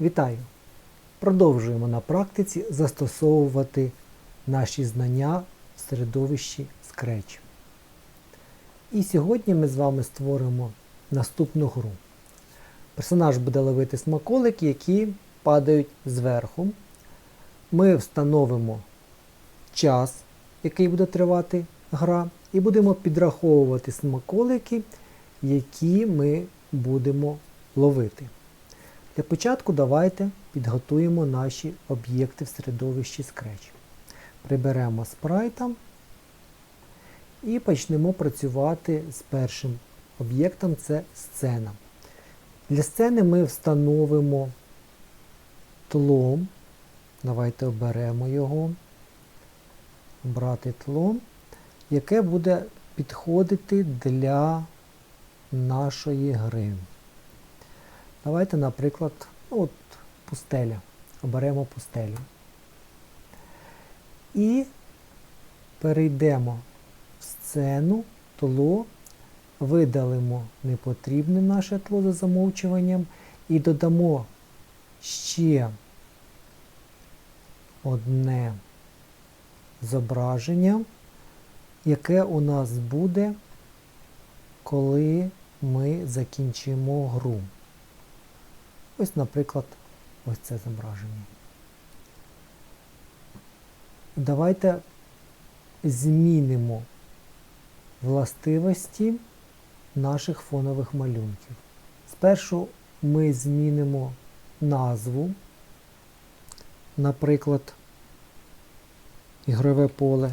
Вітаю! Продовжуємо на практиці застосовувати наші знання в середовищі Scratch. І сьогодні ми з вами створимо наступну гру. Персонаж буде ловити смаколики, які падають зверху. Ми встановимо час, який буде тривати гра, і будемо підраховувати смаколики, які ми будемо ловити. Для початку давайте підготуємо наші об'єкти в середовищі Scratch. Приберемо спрайта і почнемо працювати з першим об'єктом це сцена. Для сцени ми встановимо тло. Давайте оберемо його. Брати тло, яке буде підходити для нашої гри. Давайте, наприклад, ну, от пустеля. Оберемо пустелю. І перейдемо в сцену, тло, видалимо непотрібне наше тло за замовчуванням і додамо ще одне зображення, яке у нас буде, коли ми закінчимо гру. Ось, наприклад, ось це зображення. Давайте змінимо властивості наших фонових малюнків. Спершу ми змінимо назву, наприклад, ігрове поле.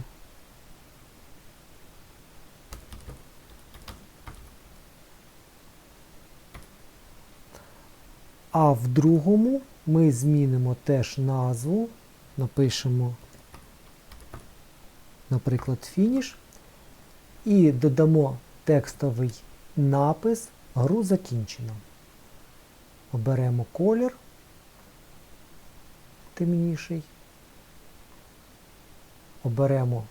А в другому ми змінимо теж назву, напишемо, наприклад, фініш, і додамо текстовий напис Гру закінчено. Оберемо колір темніший, оберемо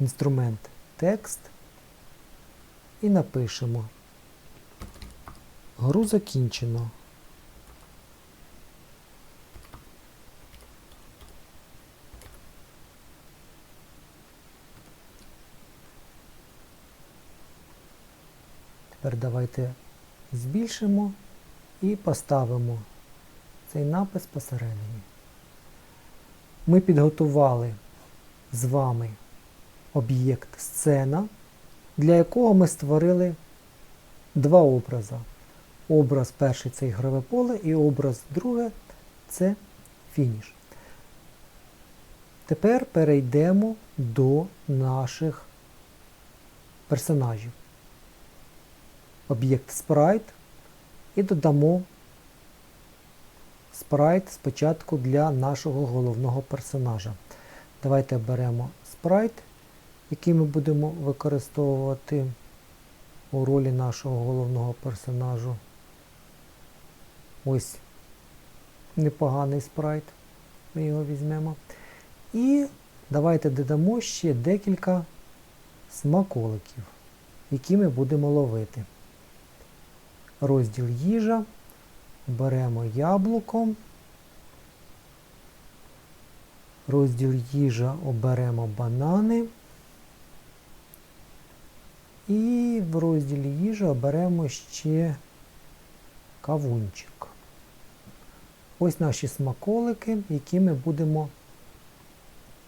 інструмент текст і напишемо Гру закінчено. Тепер давайте збільшимо і поставимо цей напис посередині. Ми підготували з вами об'єкт сцена, для якого ми створили два образи. Образ перший це ігрове поле і образ другий це фініш. Тепер перейдемо до наших персонажів об'єкт спрайт і додамо спрайт спочатку для нашого головного персонажа. Давайте беремо спрайт, який ми будемо використовувати у ролі нашого головного персонажу. Ось непоганий спрайт. Ми його візьмемо. І давайте додамо ще декілька смаколиків, які ми будемо ловити розділ їжа, беремо яблуко, розділ їжа оберемо банани. І в розділі їжа оберемо ще кавунчик. Ось наші смаколики, які ми будемо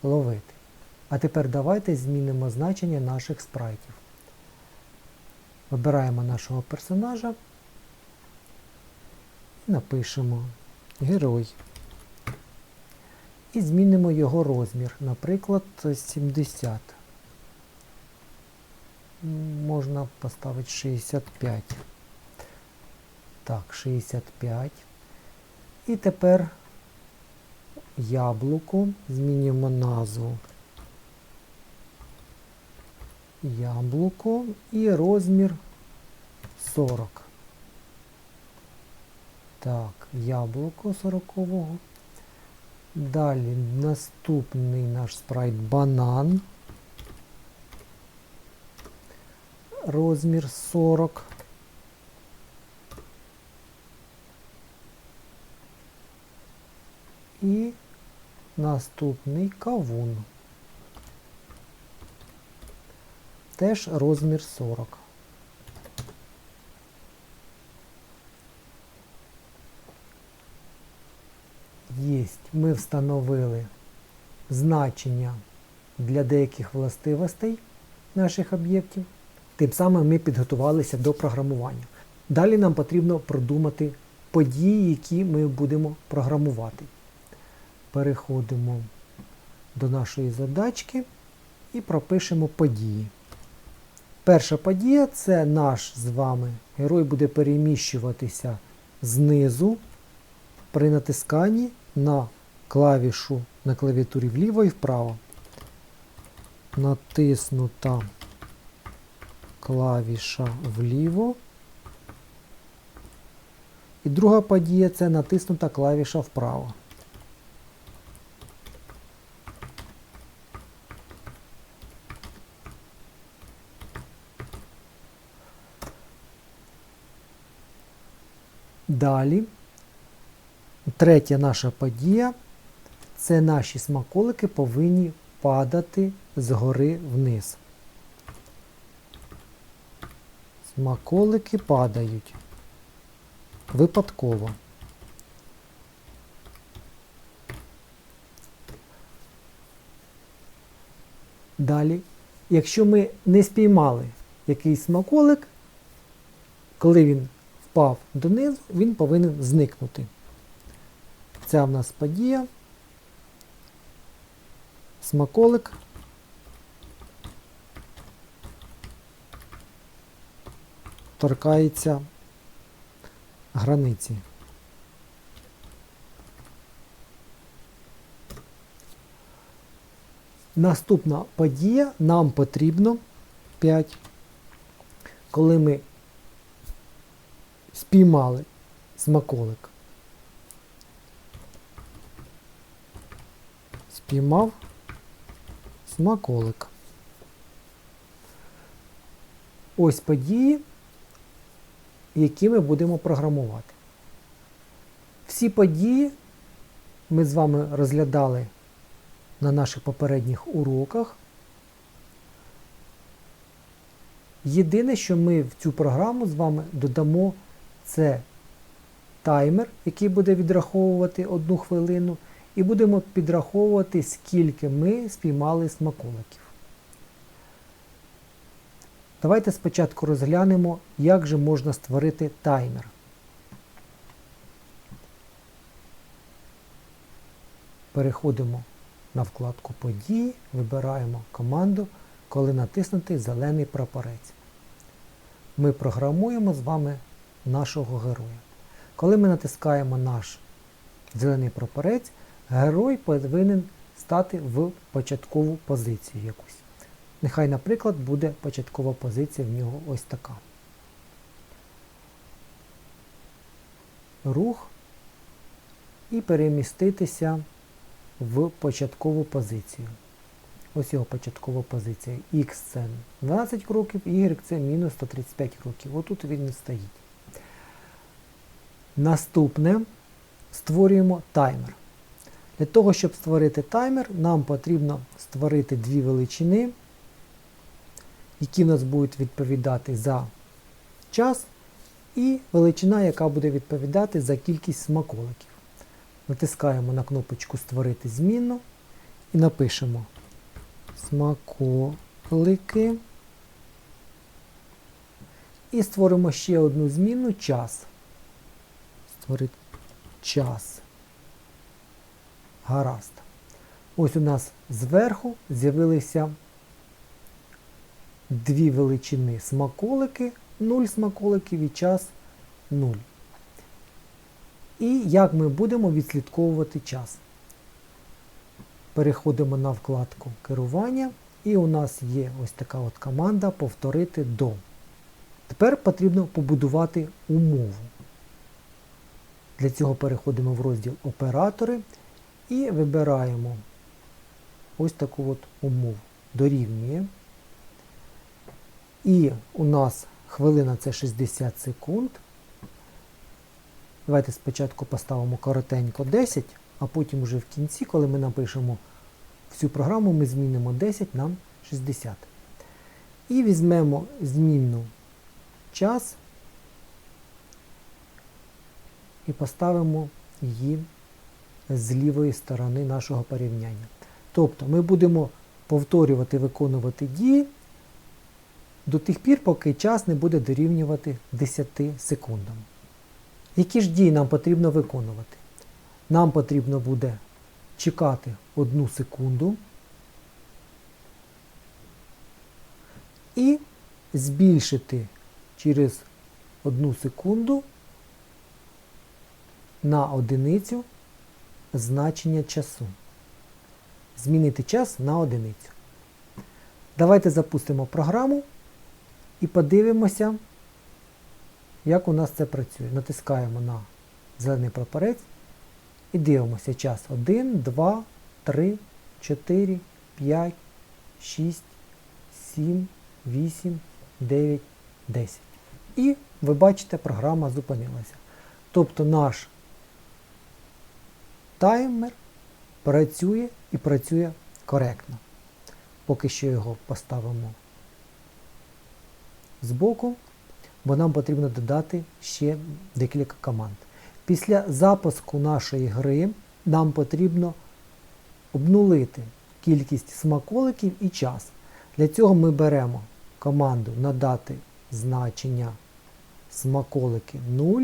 ловити. А тепер давайте змінимо значення наших спрайтів. Вибираємо нашого персонажа напишемо герой. І змінимо його розмір, наприклад, 70. Можна поставити 65. Так, 65. І тепер яблуко. Змінюємо назву. Яблуко і розмір 40. Так, яблуко 40-го. Далі наступний наш спрайт банан. Розмір 40. І наступний кавун. Теж розмір 40. Єсть. Ми встановили значення для деяких властивостей наших об'єктів. Тим самим ми підготувалися до програмування. Далі нам потрібно продумати події, які ми будемо програмувати. Переходимо до нашої задачки і пропишемо події. Перша подія це наш з вами герой буде переміщуватися знизу при натисканні на клавішу на клавіатурі вліво і вправо. Натиснута клавіша вліво. І друга подія це натиснута клавіша вправо. Далі, третя наша подія це наші смаколики повинні падати згори вниз. Смаколики падають випадково. Далі, якщо ми не спіймали якийсь смаколик, коли він впав донизу, він повинен зникнути. Ця в нас подія. Смаколик. Торкається границі. Наступна подія нам потрібно 5, коли ми спіймали смаколик. Спіймав смаколик. Ось події, які ми будемо програмувати. Всі події ми з вами розглядали на наших попередніх уроках. Єдине, що ми в цю програму з вами додамо, це таймер, який буде відраховувати одну хвилину, і будемо підраховувати, скільки ми спіймали смаколиків. Давайте спочатку розглянемо, як же можна створити таймер. Переходимо на вкладку Події, вибираємо команду, коли натиснутий зелений прапорець. Ми програмуємо з вами нашого героя. Коли ми натискаємо наш зелений прапорець, герой повинен стати в початкову позицію якусь. Нехай, наприклад, буде початкова позиція в нього ось така. Рух і переміститися в початкову позицію. Ось його початкова позиція. X це 12 кроків, Y це мінус 135 кроків. Отут він не стоїть. Наступне створюємо таймер. Для того, щоб створити таймер, нам потрібно створити дві величини, які в нас будуть відповідати за час, і величина, яка буде відповідати за кількість смаколиків. Натискаємо на кнопочку Створити змінну і напишемо смаколики. І створимо ще одну зміну час. Створити час. Гаразд. Ось у нас зверху з'явилися дві величини смаколики, 0 смаколиків і час 0. І як ми будемо відслідковувати час. Переходимо на вкладку керування, і у нас є ось така от команда повторити до. Тепер потрібно побудувати умову. Для цього переходимо в розділ Оператори і вибираємо ось таку от умову. Дорівнює. І у нас хвилина це 60 секунд. Давайте спочатку поставимо коротенько 10, а потім уже в кінці, коли ми напишемо всю програму, ми змінимо 10 на 60. І візьмемо змінну час і поставимо її з лівої сторони нашого порівняння. Тобто ми будемо повторювати, виконувати дії до тих пір, поки час не буде дорівнювати 10 секундам. Які ж дії нам потрібно виконувати? Нам потрібно буде чекати одну секунду і збільшити через одну секунду на одиницю значення часу. Змінити час на одиницю. Давайте запустимо програму і подивимося, як у нас це працює. Натискаємо на зелений прапорець і дивимося час 1, 2, 3, 4, 5, 6, 7, 8, 9, 10. І ви бачите, програма зупинилася. Тобто наш таймер працює і працює коректно. Поки що його поставимо збоку, бо нам потрібно додати ще декілька команд. Після запуску нашої гри нам потрібно обнулити кількість смаколиків і час. Для цього ми беремо команду надати значення смаколики 0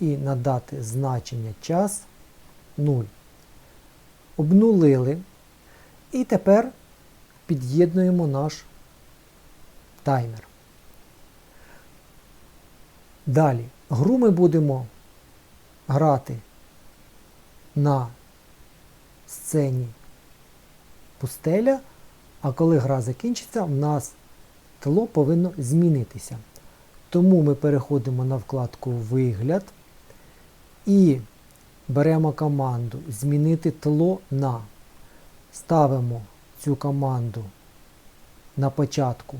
і надати значення час 0. Обнулили. І тепер під'єднуємо наш таймер. Далі, гру ми будемо грати на сцені пустеля, а коли гра закінчиться, в нас тло повинно змінитися. Тому ми переходимо на вкладку Вигляд і беремо команду Змінити тло на. Ставимо цю команду на початку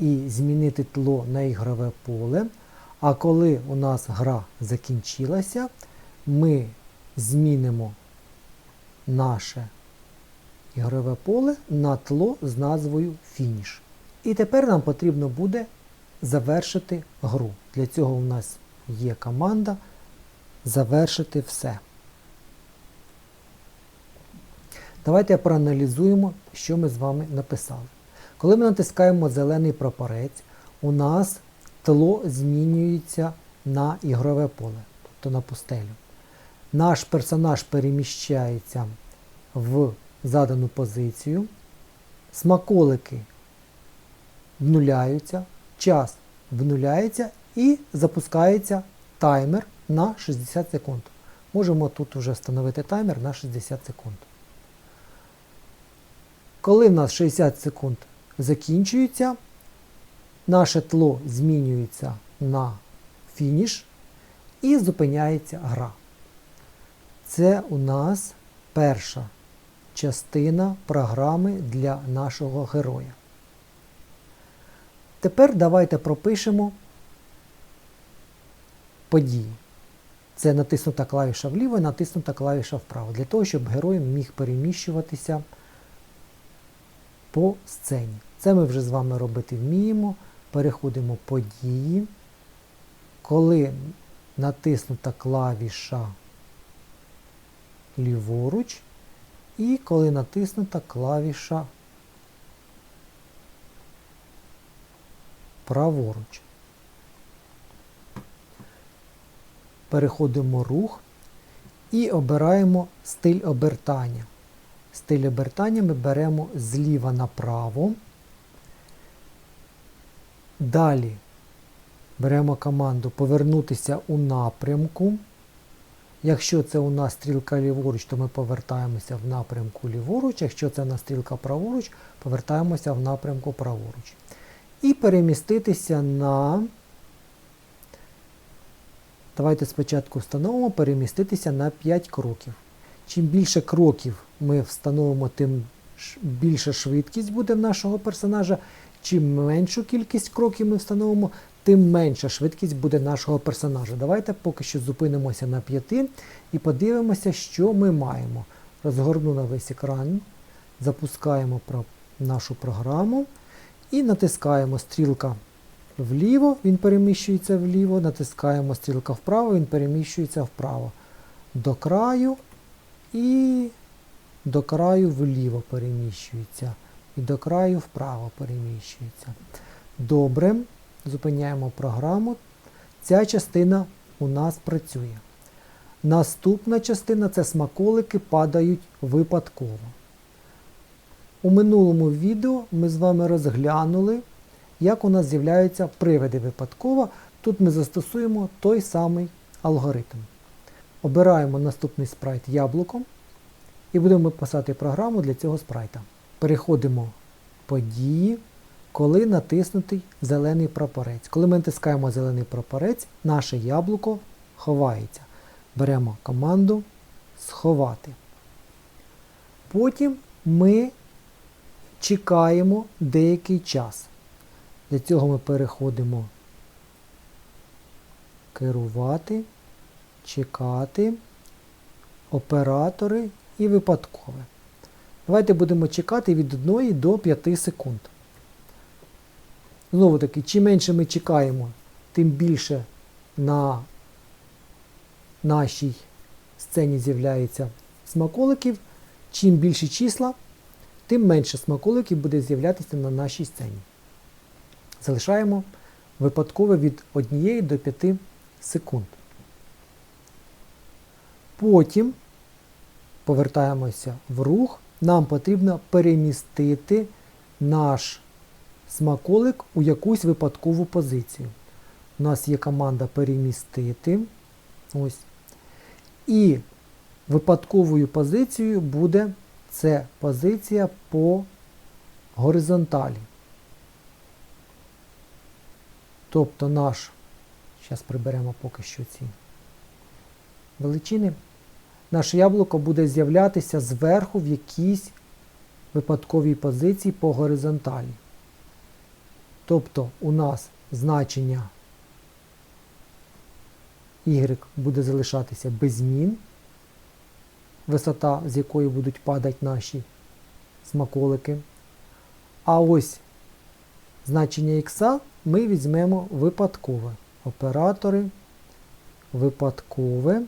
і змінити тло на ігрове поле. А коли у нас гра закінчилася, ми змінимо наше ігрове поле на тло з назвою Фініш. І тепер нам потрібно буде завершити гру. Для цього у нас є команда Завершити все. Давайте проаналізуємо, що ми з вами написали. Коли ми натискаємо зелений прапорець, у нас тло змінюється на ігрове поле, тобто на пустелю. Наш персонаж переміщається в задану позицію, смаколики внуляються, час внуляється і запускається таймер на 60 секунд. Можемо тут вже встановити таймер на 60 секунд. Коли в нас 60 секунд закінчується, наше тло змінюється на фініш і зупиняється гра. Це у нас перша частина програми для нашого героя. Тепер давайте пропишемо події. Це натиснута клавіша вліво і натиснута клавіша вправо, для того, щоб герой міг переміщуватися по сцені. Це ми вже з вами робити вміємо. Переходимо події. Коли натиснута клавіша ліворуч, і коли натиснута клавіша праворуч. Переходимо рух і обираємо стиль обертання. Стиль обертання ми беремо зліва направо. Далі беремо команду повернутися у напрямку. Якщо це у нас стрілка ліворуч, то ми повертаємося в напрямку ліворуч. Якщо це у нас стрілка праворуч, повертаємося в напрямку праворуч. І переміститися на. Давайте спочатку встановимо переміститися на 5 кроків. Чим більше кроків ми встановимо, тим більша швидкість буде в нашого персонажа. Чим меншу кількість кроків ми встановимо, тим менша швидкість буде нашого персонажа. Давайте поки що зупинимося на 5 і подивимося, що ми маємо. Розгорну на весь екран, запускаємо нашу програму і натискаємо стрілка вліво, він переміщується вліво, натискаємо стрілка вправо, він переміщується вправо. До краю і до краю вліво переміщується. І до краю вправо переміщується. Добре, зупиняємо програму. Ця частина у нас працює. Наступна частина це смаколики падають випадково. У минулому відео ми з вами розглянули, як у нас з'являються привиди випадково. Тут ми застосуємо той самий алгоритм. Обираємо наступний спрайт яблуком і будемо писати програму для цього спрайта. Переходимо події, коли натиснутий зелений прапорець. Коли ми натискаємо зелений прапорець, наше яблуко ховається. Беремо команду сховати. Потім ми чекаємо деякий час. Для цього ми переходимо керувати, чекати, оператори і випадкове. Давайте будемо чекати від 1 до 5 секунд. Знову таки, чим менше ми чекаємо, тим більше на нашій сцені з'являється смаколиків. Чим більші числа, тим менше смаколиків буде з'являтися на нашій сцені. Залишаємо випадково від 1 до 5 секунд. Потім повертаємося в рух. Нам потрібно перемістити наш смаколик у якусь випадкову позицію. У нас є команда перемістити. Ось. І випадковою позицією буде це позиція по горизонталі. Тобто наш, зараз приберемо поки що ці величини, наше яблуко буде з'являтися зверху в якійсь випадковій позиції по горизонталі. Тобто у нас значення y буде залишатися без змін, висота, з якої будуть падати наші смаколики. А ось значення x ми візьмемо випадкове. Оператори, випадкове.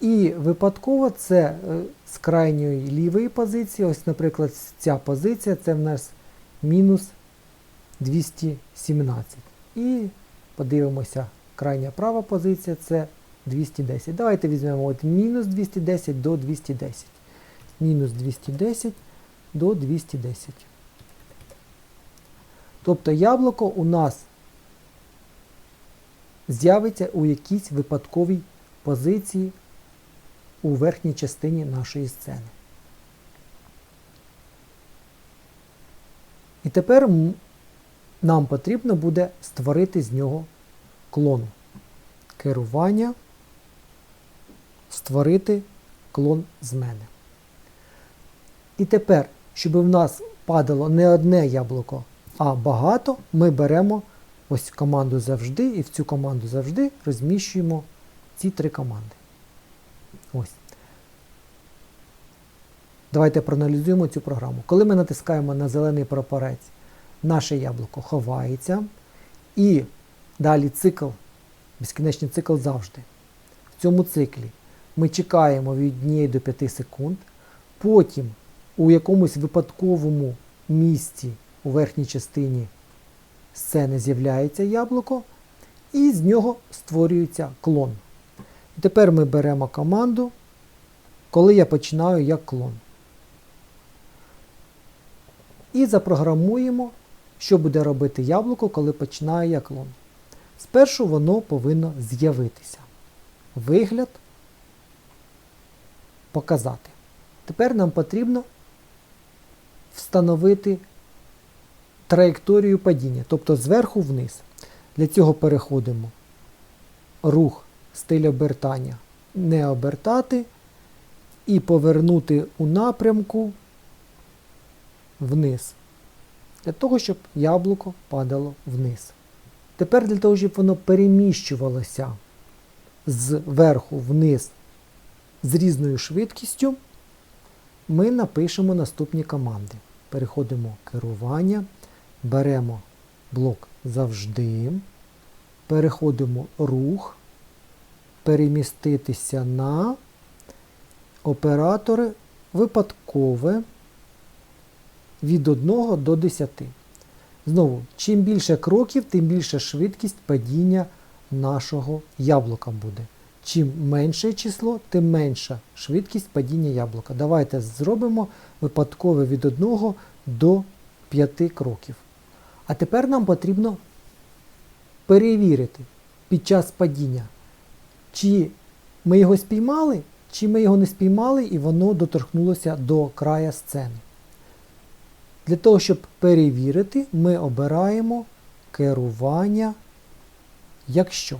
І випадково це е, з крайньої лівої позиції, ось, наприклад, ця позиція це в нас мінус 217. І подивимося, крайня права позиція це 210. Давайте візьмемо от мінус 210 до 210. Мінус 210 до 210. Тобто яблуко у нас з'явиться у якійсь випадковій позиції у верхній частині нашої сцени. І тепер нам потрібно буде створити з нього клон. Керування, створити клон з мене. І тепер, щоб в нас падало не одне яблуко, а багато, ми беремо ось команду завжди, і в цю команду завжди розміщуємо ці три команди. Ось. Давайте проаналізуємо цю програму. Коли ми натискаємо на зелений прапорець, наше яблуко ховається. І далі цикл, безкінечний цикл завжди. В цьому циклі ми чекаємо від 1 до 5 секунд. Потім у якомусь випадковому місці у верхній частині сцени з'являється яблуко, і з нього створюється клон. Тепер ми беремо команду, коли я починаю як клон. І запрограмуємо, що буде робити яблуко, коли починає як клон. Спершу воно повинно з'явитися. Вигляд показати. Тепер нам потрібно встановити траєкторію падіння, тобто зверху вниз. Для цього переходимо рух стиль обертання не обертати і повернути у напрямку вниз. Для того, щоб яблуко падало вниз. Тепер для того, щоб воно переміщувалося зверху вниз з різною швидкістю, ми напишемо наступні команди. Переходимо керування, беремо блок завжди, переходимо рух, переміститися на оператори випадкове від 1 до 10. Знову, чим більше кроків, тим більша швидкість падіння нашого яблука буде. Чим менше число, тим менша швидкість падіння яблука. Давайте зробимо випадкове від 1 до 5 кроків. А тепер нам потрібно перевірити під час падіння, чи ми його спіймали, чи ми його не спіймали і воно доторкнулося до края сцени. Для того, щоб перевірити, ми обираємо керування якщо.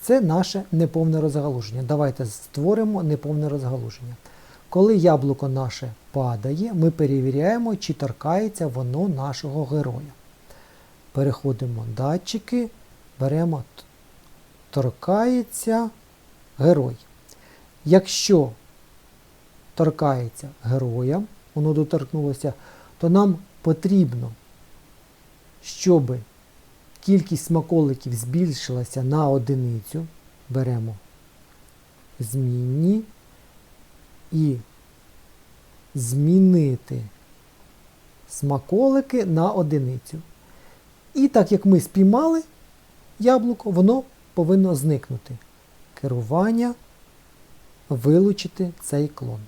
Це наше неповне розгалуження. Давайте створимо неповне розгалуження. Коли яблуко наше падає, ми перевіряємо, чи торкається воно нашого героя. Переходимо датчики, беремо торкається герой. Якщо торкається героя, воно доторкнулося, то нам потрібно, щоб кількість смаколиків збільшилася на одиницю. Беремо змінні і змінити смаколики на одиницю. І так як ми спіймали яблуко, воно повинно зникнути. Керування, вилучити цей клон.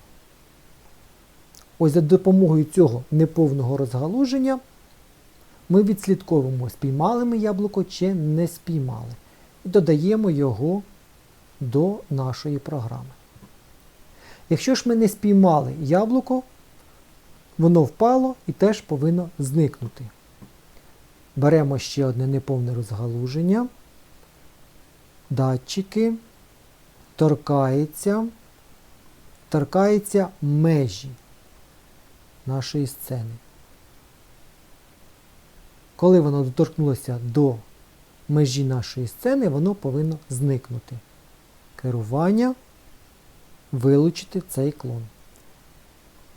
Ось за допомогою цього неповного розгалуження ми відслідковуємо, спіймали ми яблуко чи не спіймали. І додаємо його до нашої програми. Якщо ж ми не спіймали яблуко, воно впало і теж повинно зникнути. Беремо ще одне неповне розгалуження, датчики, торкається, торкається межі нашої сцени. Коли воно доторкнулося до межі нашої сцени, воно повинно зникнути. Керування, вилучити цей клон.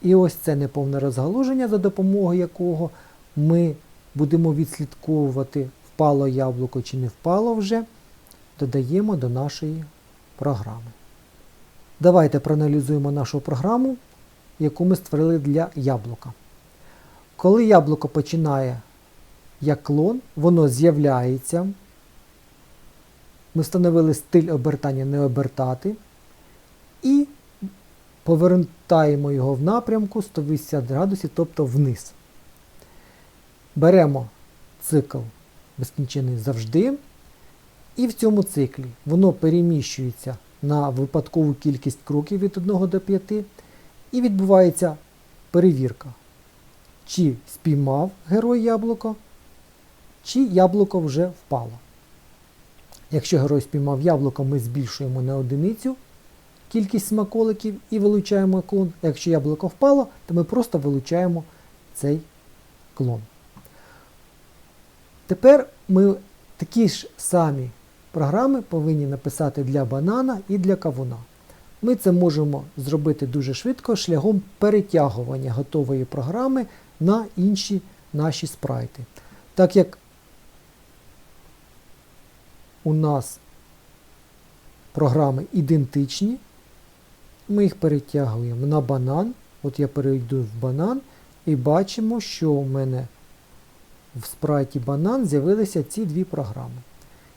І ось це неповне розгалуження, за допомогою якого ми будемо відслідковувати, впало яблуко чи не впало вже, додаємо до нашої програми. Давайте проаналізуємо нашу програму, яку ми створили для яблука. Коли яблуко починає як клон, воно з'являється. Ми встановили стиль обертання не обертати. І повертаємо його в напрямку 180 градусів, тобто вниз. Беремо цикл безкінчений завжди. І в цьому циклі воно переміщується на випадкову кількість кроків від 1 до 5. І відбувається перевірка, чи спіймав герой яблуко, чи яблуко вже впало. Якщо герой спіймав яблуко, ми збільшуємо на одиницю кількість смаколиків і вилучаємо клон. Якщо яблуко впало, то ми просто вилучаємо цей клон. Тепер ми такі ж самі програми повинні написати для банана і для кавуна. Ми це можемо зробити дуже швидко шляхом перетягування готової програми на інші наші спрайти. Так як у нас програми ідентичні, ми їх перетягуємо на банан. От я перейду в банан і бачимо, що у мене в спрайті банан з'явилися ці дві програми.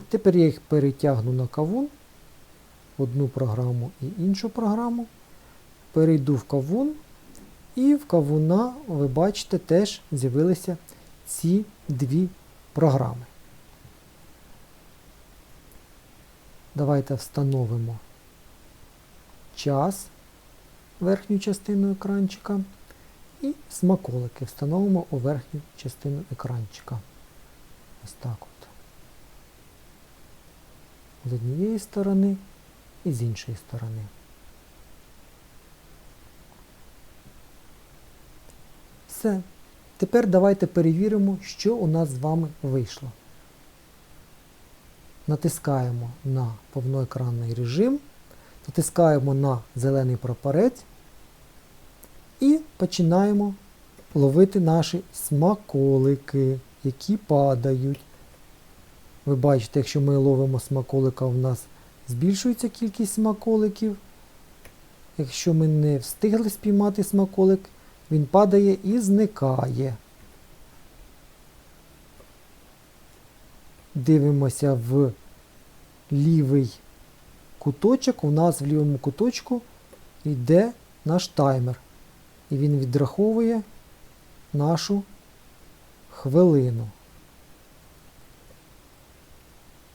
Тепер я їх перетягну на кавун, одну програму і іншу програму. Перейду в кавун, і в кавуна, ви бачите, теж з'явилися ці дві програми. Давайте встановимо час верхню частину екранчика і смаколики встановимо у верхню частину екранчика. Ось так от. З однієї сторони і з іншої сторони. Все. Тепер давайте перевіримо, що у нас з вами вийшло. натискаємо на повноекранний режим, натискаємо на зелений прапорець і починаємо ловити наші смаколики, які падають. Ви бачите, якщо ми ловимо смаколика, у нас збільшується кількість смаколиків. Якщо ми не встигли спіймати смаколик, він падає і зникає. Дивимося в лівий куточок. У нас в лівому куточку йде наш таймер. І він відраховує нашу хвилину.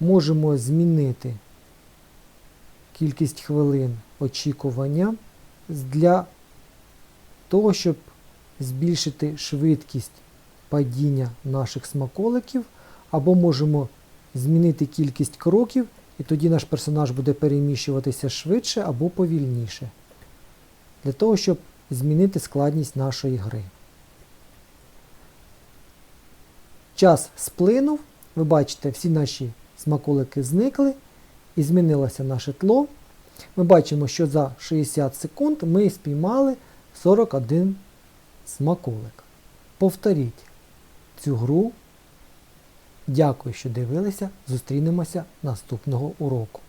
Можемо змінити кількість хвилин очікування для того, щоб збільшити швидкість падіння наших смаколиків, або можемо змінити кількість кроків, і тоді наш персонаж буде переміщуватися швидше або повільніше. Для того, щоб змінити складність нашої гри. Час сплинув. Ви бачите, всі наші смаколики зникли і змінилося наше тло. Ми бачимо, що за 60 секунд ми спіймали 41 смаколик. Повторіть цю гру. Дякую, що дивилися. Зустрінемося наступного уроку.